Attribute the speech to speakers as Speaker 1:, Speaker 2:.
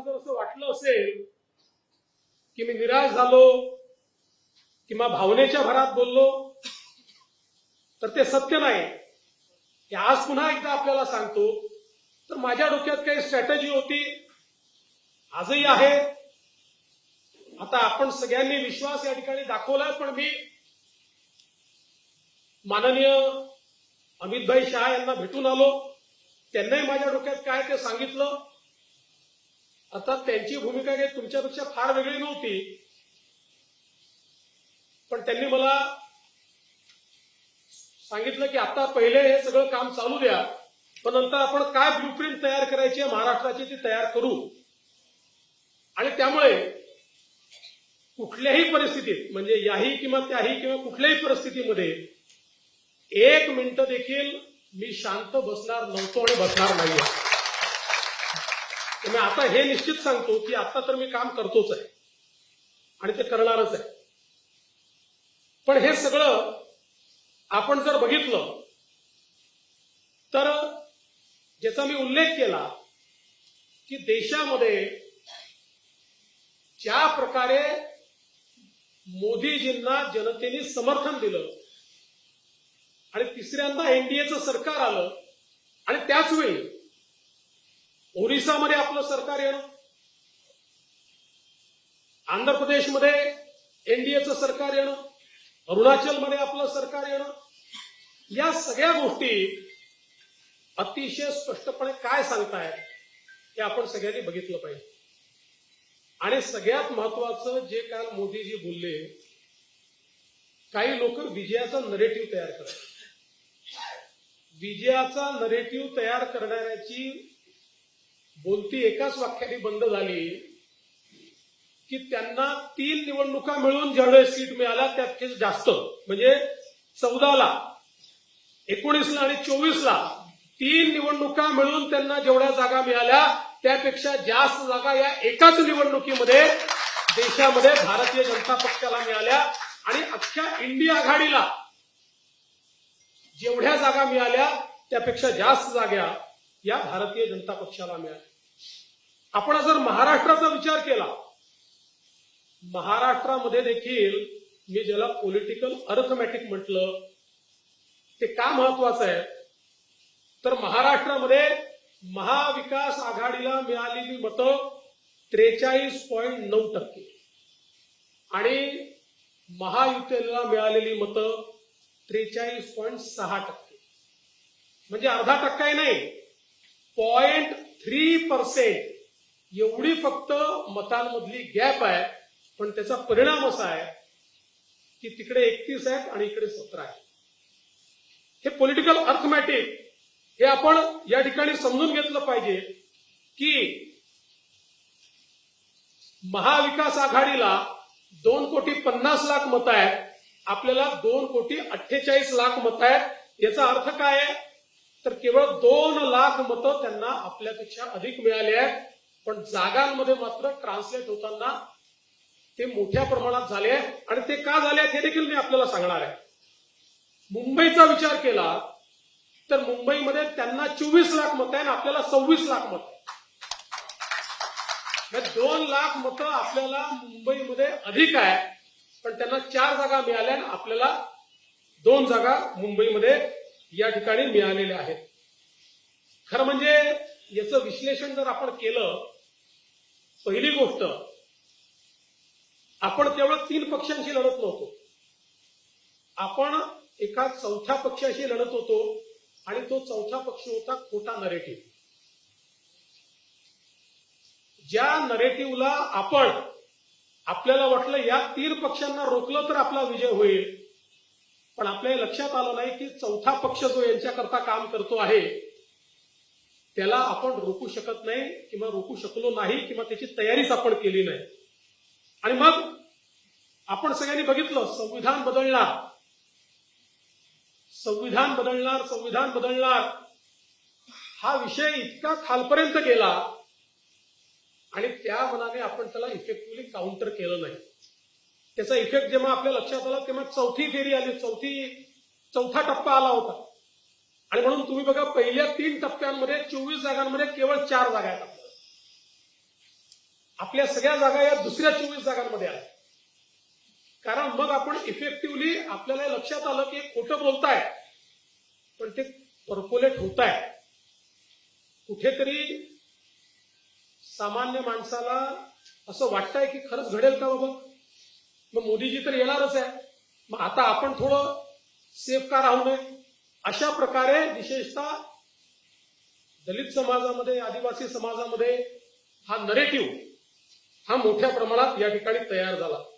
Speaker 1: जर असं वाटलं असेल की मी निराश झालो किंवा भावनेच्या भरात बोललो तर ते सत्य नाही. आज पुन्हा एकदा आपल्याला सांगतो. तर माझ्या डोक्यात काही स्ट्रॅटेजी होती. आजही आहे. आता आपण सगळ्यांनी विश्वास या ठिकाणी दाखवलाय पण मी माननीय अमितभाई शहा यांना भेटून आलो. त्यांनाही माझ्या डोक्यात काय ते सांगितलं. आता त्यांची भूमिका काही तुमच्यापेक्षा फार वेगळी नव्हती. पण त्यांनी मला सांगितलं की आता पहिले हे सगळं काम चालू द्या पण नंतर आपण काय ब्लूप्रिंट तयार करायची आहे महाराष्ट्राची ती तयार करू. आणि त्यामुळे कुठल्याही परिस्थितीत म्हणजे याही किंवा त्याही किंवा कुठल्याही परिस्थितीमध्ये एक मिनिट देखील मी शांत बसणार नव्हतो आणि बसणार नाही मी आता हे निश्चित सांगतो की आता तर मी काम करतोच आहे. आणि ते करणारच आहे. पण हे सगळं आपण जर बघितलं तर ज्याचा मी उल्लेख केला की देशामध्ये ज्या प्रकारे मोदीजींना जनतेने समर्थन दिलं आणि तिसऱ्यांदा एनडीएचं सरकार आलं आणि त्याच वेळी ओरिसामध्ये आपलं सरकार येणं आंध्र प्रदेशमध्ये एनडीएचं सरकार येणं अरुणाचलमध्ये आपलं सरकार येणं या सगळ्या गोष्टी अतिशय स्पष्टपणे काय सांगतायत हे आपण सगळ्यांनी बघितलं पाहिजे. आणि सगळ्यात महत्वाचं जे काल मोदीजी बोलले काही लोक विजयाचा नरेटिव्ह तयार करतात. विजयाचा नरेटिव्ह तयार करणाऱ्याची बोलती एकाच वाक्याने बंद झाली की त्यांना तीन निवडणुका मिळून ज्यावेळेस सीट मिळाल्या त्यात जास्त. म्हणजे चौदाला एकोणीसला आणि चोवीसला तीन निवडणुका मिळून त्यांना जेवढ्या जागा मिळाल्या त्यापेक्षा जास्त जागा या एकाच निवडणुकीमध्ये देशामध्ये भारतीय जनता पक्षाला मिळाल्या. आणि अख्ख्या इंडिया आघाडीला जेवढ्या जागा मिळाल्या त्यापेक्षा जास्त जागा या भारतीय जनता पक्षाला मिळाल्या. आपण जर महाराष्ट्राचा विचार केला महाराष्ट्रामध्ये देखील मी ज्याला पॉलिटिकल अर्थमॅटिक म्हटलं ते का महत्वाचं आहे? तर महाराष्ट्रामध्ये महाविकास आघाडीला मिळालेली मतं त्रेचाळीस पॉईंट नऊ टक्के. आणि महायुतीला मिळालेली मतं त्रेचाळीस पॉईंट सहा टक्के. म्हणजे अर्धा टक्काही नाही पॉईंट थ्री पर्सेंट एवढी फक्त मतांमधली गॅप आहे पण त्याचा परिणाम असा आहे की तिकडे एकतीस आहेत आणि इकडे सतरा आहे हे पॉलिटिकल अर्थमॅटिक हे आपण या ठिकाणी समजून घेतलं पाहिजे की महाविकास आघाडीला दोन कोटी पन्नास लाख मत आहेत आपल्याला दोन कोटी अठ्ठेचाळीस लाख मत आहेत याचा अर्थ काय आहे? तर केवळ दोन लाख मतं त्यांना आपल्यापेक्षा अधिक मिळाली आहेत. पण जागांमध्ये मात्र ट्रान्सलेट होताना ते मोठ्या प्रमाणात झाले आणि ते का झाले हे देखील मी आपल्याला सांगणार आहे. मुंबईचा विचार केला तर मुंबईमध्ये त्यांना चोवीस लाख मतं आहे आणि आपल्याला सव्वीस लाख मतं दोन लाख मतं आपल्याला मुंबईमध्ये अधिक आहे. पण त्यांना चार जागा मिळाल्या आणि आपल्याला दोन जागा मुंबईमध्ये या ठिकाणी मिळालेल्या आहेत. खरं म्हणजे याचं विश्लेषण जर आपण केलं पहिली गोष्ट आपण केवळ तीन पक्षांशी लढत नव्हतो. आपण एका चौथ्या पक्षाशी लढत होतो आणि तो चौथा पक्ष होता खोटा नरेटिव्ह ज्या नरेटिव्हला आपण आपल्याला वाटलं या तीन पक्षांना रोखलं तर आपला विजय होईल पण आपल्या लक्षात आलं नाही की चौथा पक्ष जो यांच्याकरता काम करतो आहे त्याला आपण रोखू शकत नाही किंवा रोखू शकलो नाही किंवा त्याची तयारीच आपण केली नाही. आणि मग आपण सगळ्यांनी बघितलं संविधान बदलणार. संविधान बदलणार संविधान बदलणार. हा विषय इतका खालपर्यंत गेला आणि त्या मनाने आपण त्याला इफेक्टिव्हली काउंटर केलं नाही. त्याचा इफेक्ट जेव्हा आपल्या लक्षात आला तेव्हा चौथी फेरी आली. चौथी चौथा टप्पा आला होता. आणि म्हणून तुम्ही बघा पहिल्या तीन टप्प्यांमध्ये चोवीस जागांमध्ये केवळ चार जागा आहेत आपल्या. सगळ्या जागा या दुसऱ्या चोवीस जागांमध्ये आल्या कारण मग आपण इफेक्टिव्हली आपल्याला लक्षात आलं की खोटं बोलताय पण ते पर्कोलेट होत आहे कुठेतरी सामान्य माणसाला असं वाटतंय की खरंच घडेल का बाबा? मग मोदीजी तर येणारच आहे. मग आता आपण थोडं सेफ का राहू नये? अशा प्रकारे विशेषतः दलित समाजामध्ये आदिवासी समाजामध्ये हा नरेटिव्ह हा मोठ्या प्रमाणात या ठिकाणी तयार झाला.